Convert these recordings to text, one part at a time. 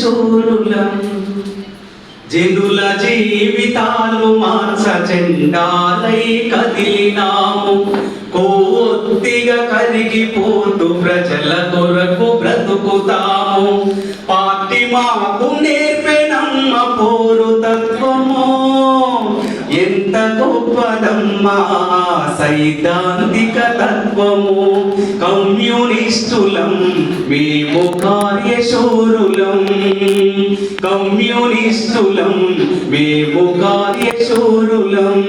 శూరులం జనుల జీవితాలు మార్చ చెండాలై కదిలినాము. కోత్తిగా కరిగిపోతూ ప్రజల కొరకు బ్రతుకుతాము. పార్టీ మాకు నేర్పు గొప్పదమ్మా సైద్ధాంతిక తత్వము కమ్యూనిస్టులం మేము కార్యశూరులం. కమ్యూనిస్టులం మేము కార్యశూరులం.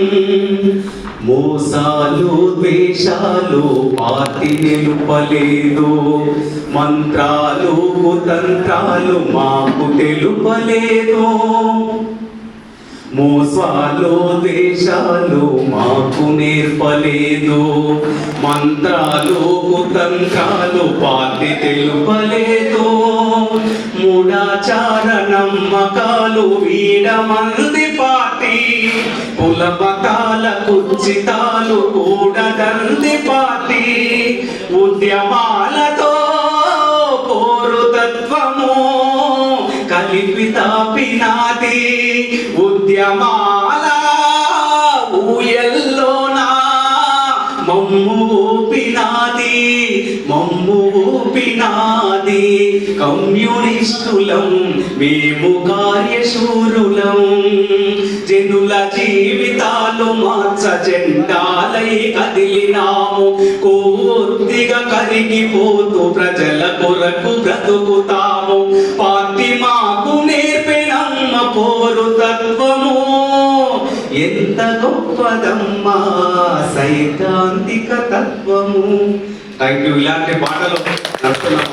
మోసాలు ద్వేషాలు పార్టీ నిలుపలేదు. మంత్రాలు కుతంత్రాలు మాకు తెలుపలేదు. మోసాలు దేశాలు మాకు నేర్పలేదు. మంత్రాలు కుతంత్రాలు పార్టీ తెలుపలేదు. మూడాచార నమ్మకాలు వీడమంది పార్టీ కుల మతాల కుచితాలు కూడదంది పార్టీ ఉద్యమాలతో తాపినాది ఉద్యమాల ఊయల్లోనా మమ్ము ఊపినాది మమ్ము ఊపినాది కమ్యూనిస్టులం మేము కార్యశూరులం. జనుల జీవితాలు మార్చ జెండాలై కదిలినాము. కొద్దిగా కరిగిపోతూ ప్రజల కొరకు బ్రతుకుతాము. పార్టీ మాకు పోరు తత్వము. ఎంత గొప్పదమ్మా సైద్ధాంతిక తత్వము. థ్యాంక్ యూ ఇలాంటి పాటలు నడుస్తున్నాం